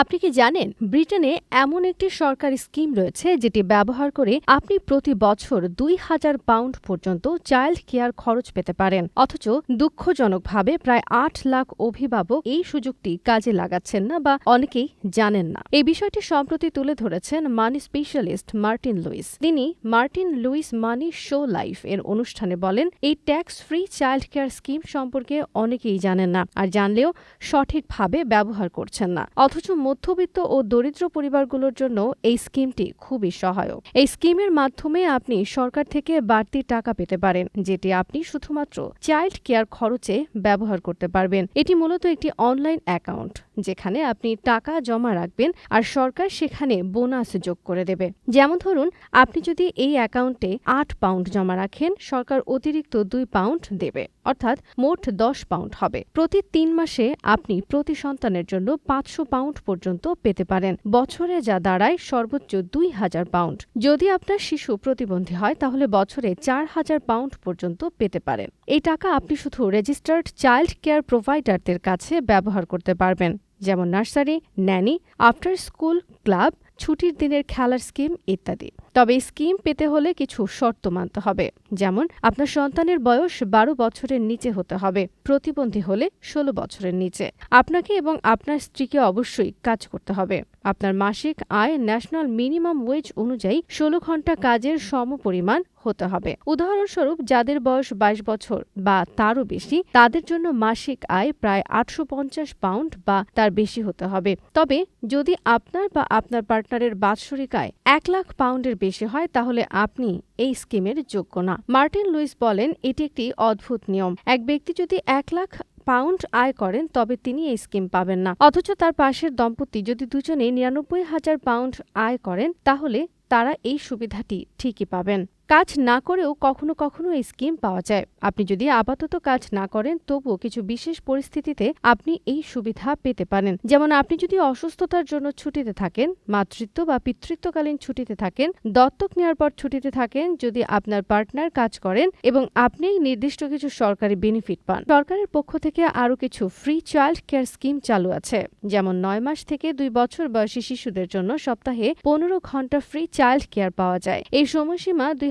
আপনি কি জানেন, ব্রিটেনে এমন একটি সরকারি স্কিম রয়েছে যেটি ব্যবহার করে আপনি প্রতি বছর দুই হাজার পাউন্ড পর্যন্ত চাইল্ড কেয়ার খরচ পেতে পারেন। অথচ দুঃখজনকভাবে প্রায় আট লাখ অভিভাবক এই সুযোগটি কাজে লাগাচ্ছেন না বা অনেকেই জানেন না। এই বিষয়টি সম্প্রতি তুলে ধরেছেন মানি স্পেশালিস্ট মার্টিন লুইস। তিনি Martin Lewis Money Show Live এর অনুষ্ঠানে বলেন, এই tax free child care scheme সম্পর্কে অনেকেই জানেন না, আর জানলেও সঠিকভাবে ব্যবহার করছেন না। অথচ মধ্যবিত্ত ও দরিদ্র পরিবারগুলোর জন্য এই স্কিমটি খুবই সহায়ক। এই স্কিমের মাধ্যমে আপনি সরকার থেকে বাড়তি টাকা পেতে পারেন, যেটি আপনি শুধুমাত্র চাইল্ড কেয়ার খরচে ব্যবহার করতে পারবেন। এটি মূলত একটি অনলাইন অ্যাকাউন্ট, যেখানে আপনি টাকা জমা রাখবেন আর সরকার সেখানে বোনাস যোগ করে দেবে। যেমন ধরুন, আপনি যদি এই অ্যাকাউন্টে আট পাউন্ড জমা রাখেন, সরকার অতিরিক্ত দুই পাউন্ড দেবে, অর্থাৎ মোট দশ পাউন্ড হবে। প্রতি তিন মাসে আপনি প্রতি সন্তানের জন্য পাঁচশো পাউন্ড পর্যন্ত পেতে পারেন। বছরে যা দাঁড়ায় সর্বোচ্চ দুই হাজার পাউন্ড। যদি আপনার শিশু প্রতিবন্ধী হয়, তাহলে বছরে চার হাজার পাউন্ড পর্যন্ত পেতে পারেন। এই টাকা আপনি শুধু রেজিস্টার্ড চাইল্ড কেয়ার প্রোভাইডারদের কাছে ব্যবহার করতে পারবেন। যেমন nursery, nanny, after school, club ছুটির দিনের খেলার স্কিম ইত্যাদি। তবে স্কিম পেতে হলে কিছু শর্ত মানতে হবে। যেমন, আপনার সন্তানের বয়স বারো বছরের নিচে হতে হবে। প্রতিবন্ধী হলে ষোলো বছরের নিচে। আপনাকে এবং আপনার স্ত্রীকে অবশ্যই কাজ করতে হবে। আপনার মাসিক আয় ন্যাশনাল মিনিমাম ওয়েজ অনুযায়ী ষোলো ঘণ্টা কাজের সমপরিমাণ হতে হবে। উদাহরণস্বরূপ, যাদের বয়স বাইশ বছর বা তারও বেশি, তাদের জন্য মাসিক আয় প্রায় আটশো পঞ্চাশ পাউন্ড বা তার বেশি হতে হবে। তবে, যদি আপনার বা আপনার পার্টনারের বাৎসরিক আয় এক লাখ পাউন্ডের বেশি হয়, তাহলে আপনি এই স্কিমের যোগ্য না। মার্টিন লুইস বলেন, এটি একটি অদ্ভুত নিয়ম। এক ব্যক্তি যদি এক লাখ পাউন্ড আয় করেন, তবে তিনি এই স্কিম পাবেন না। অথচ তার পাশের দম্পতি যদি দুজনে নিরানব্বই হাজার পাউন্ড আয় করেন, তাহলে তারা এই সুবিধাটি ঠিকই পাবেন। কাজ না করেও কখনো কখনো এই স্কিম পাওয়া যায়। আপনি যদি আপাতত কাজ না করেন, তবুও কিছু বিশেষ পরিস্থিতিতে আপনি এই সুবিধা পেতে পারেন। যেমন আপনি যদি অসুস্থতার জন্য ছুটিতে থাকেন, মাতৃত্ব বা পিতৃত্বকালীন ছুটিতে থাকেন, দত্তক নেওয়ার পর ছুটিতে থাকেন, যদি আপনার পার্টনার কাজ করেন এবং আপনি নির্দিষ্ট কিছু সরকারি বেনিফিট পান। সরকারের পক্ষ থেকে আরও কিছু ফ্রি চাইল্ড কেয়ার স্কিম চালু আছে। যেমন নয় মাস থেকে দুই বছর বয়সী শিশুদের জন্য সপ্তাহে পনেরো ঘণ্টা ফ্রি চাইল্ড কেয়ার পাওয়া যায়। এই সময়সীমা দুই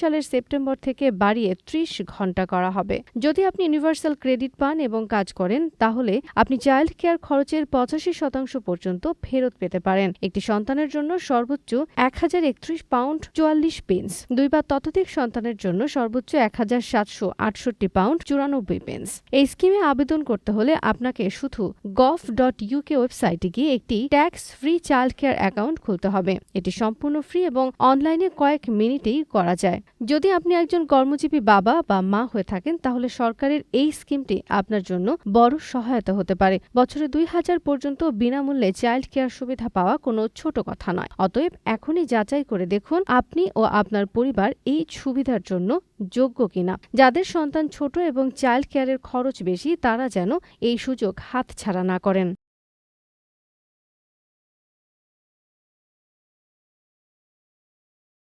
সালের সেপ্টেম্বর থেকে বাড়িয়ে ত্রিশ ঘণ্টা করা হবে। যদি আপনি ইউনিভার্সাল ক্রেডিট পান এবং কাজ করেন, তাহলে আপনি চাইল্ড কেয়ার খরচের পঁচাশি শতাংশ পর্যন্ত ফেরত পেতে পারেন। একটি সন্তানের জন্য সর্বোচ্চ এক হাজার একত্রিশ পাউন্ড চুয়াল্লিশ পেন্স। দুই বা ততোধিক সন্তানের জন্য সর্বোচ্চ এক হাজার সাতশো আটষট্টি পাউন্ড চুরানব্বই পেন্স। এই স্কিমে আবেদন করতে হলে আপনাকে শুধু গভ ডট ইউকে ওয়েবসাইটে গিয়ে একটি tax free child care account খুলতে হবে। এটি সম্পূর্ণ ফ্রি এবং অনলাইনে কয়েক মিনিটেই করা যায়। যদি আপনি একজন কর্মজীবী বাবা বা মা হয়ে থাকেন, তাহলে সরকারের এই স্কিমটি আপনার জন্য বড় সহায়তা হতে পারে। বছরে দুই হাজার পর্যন্ত বিনামূল্যে চাইল্ড কেয়ার সুবিধা পাওয়া কোনো ছোট কথা নয়। অতএব এখনই যাচাই করে দেখুন আপনি ও আপনার পরিবার এই সুবিধার জন্য যোগ্য কিনা। যাদের সন্তান ছোট এবং চাইল্ড কেয়ারের খরচ বেশি, তারা যেন এই সুযোগ হাতছাড়া না করেন।